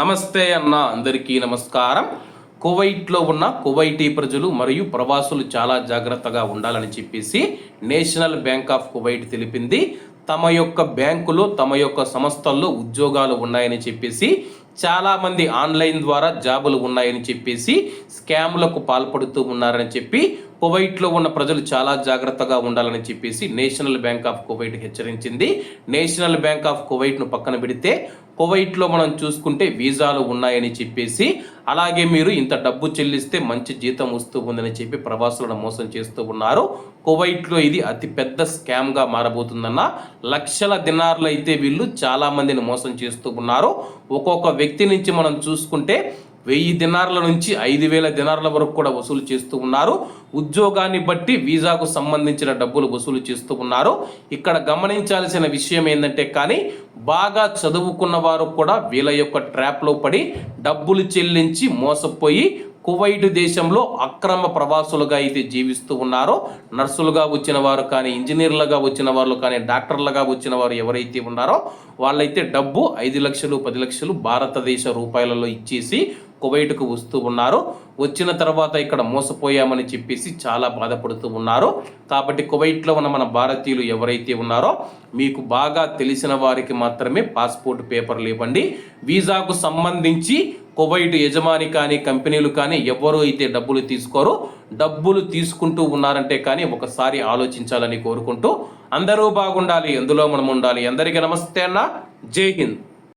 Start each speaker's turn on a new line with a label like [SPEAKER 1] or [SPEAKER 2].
[SPEAKER 1] నమస్తే అన్న అందరికీ నమస్కారం. కువైట్లో ఉన్న కువైటీ ప్రజలు మరియు ప్రవాసులు చాలా జాగ్రత్తగా ఉండాలని చెప్పేసి నేషనల్ బ్యాంక్ ఆఫ్ కువైట్ తెలిపింది. తమ యొక్క బ్యాంకులో తమ యొక్క సంస్థల్లో ఉద్యోగాలు ఉన్నాయని చెప్పేసి చాలామంది ఆన్లైన్ ద్వారా జాబులు ఉన్నాయని చెప్పేసి స్కామ్లకు పాల్పడుతూ ఉన్నారని చెప్పి కువైట్లో ఉన్న ప్రజలు చాలా జాగ్రత్తగా ఉండాలని చెప్పేసి నేషనల్ బ్యాంక్ ఆఫ్ కువైట్ హెచ్చరించింది. నేషనల్ బ్యాంక్ ఆఫ్ కువైట్ను పక్కన పెడితే కువైట్లో మనం చూసుకుంటే వీసాలు ఉన్నాయని చెప్పేసి అలాగే మీరు ఇంత డబ్బు చెల్లిస్తే మంచి జీతం వస్తూ ఉందని చెప్పి ప్రవాసులను మోసం చేస్తూ ఉన్నారు. కువైట్లో ఇది అతిపెద్ద స్కామ్గా మారబోతుందన్న లక్షల దినార్లు అయితే వీళ్ళు చాలామందిని మోసం చేస్తూ ఉన్నారు. ఒక్కొక్క వ్యక్తి నుంచి మనం చూసుకుంటే వెయ్యి దినార్ల నుంచి ఐదు వేల దినార్ల వరకు కూడా వసూలు చేస్తూ ఉన్నారు. ఉద్యోగాన్ని బట్టి వీసాకు సంబంధించిన డబ్బులు వసూలు చేస్తూ ఉన్నారు. ఇక్కడ గమనించాల్సిన విషయం ఏంటంటే కానీ బాగా చదువుకున్న వారు కూడా వీళ్ళ యొక్క ట్రాప్లో పడి డబ్బులు చెల్లించి మోసపోయి కువైట్ దేశంలో అక్రమ ప్రవాసులుగా అయితే జీవిస్తూ ఉన్నారో నర్సులుగా వచ్చిన వారు కానీ ఇంజనీర్లుగా వచ్చిన వాళ్ళు కానీ డాక్టర్లుగా వచ్చిన వారు ఎవరైతే ఉన్నారో వాళ్ళైతే డబ్బు ఐదు లక్షలు పది లక్షలు భారతదేశ రూపాయలలో ఇచ్చేసి కువైట్కు వస్తూ ఉన్నారు. వచ్చిన తర్వాత ఇక్కడ మోసపోయామని చెప్పేసి చాలా బాధపడుతూ ఉన్నారు. కాబట్టి కువైట్లో ఉన్న మన భారతీయులు ఎవరైతే ఉన్నారో మీకు బాగా తెలిసిన వారికి మాత్రమే పాస్పోర్ట్ పేపర్లు ఇవ్వండి వీసాకు సంబంధించి కువైట్ యజమాని కానీ కంపెనీలు కానీ ఎవరు అయితే డబ్బులు తీసుకోరో డబ్బులు తీసుకుంటూ ఉన్నారంటే కానీ ఒకసారి ఆలోచించాలని కోరుకుంటూ అందరూ బాగుండాలి ఎందులో మనం ఉండాలి అందరికీ నమస్తే అన్న. జై హింద్.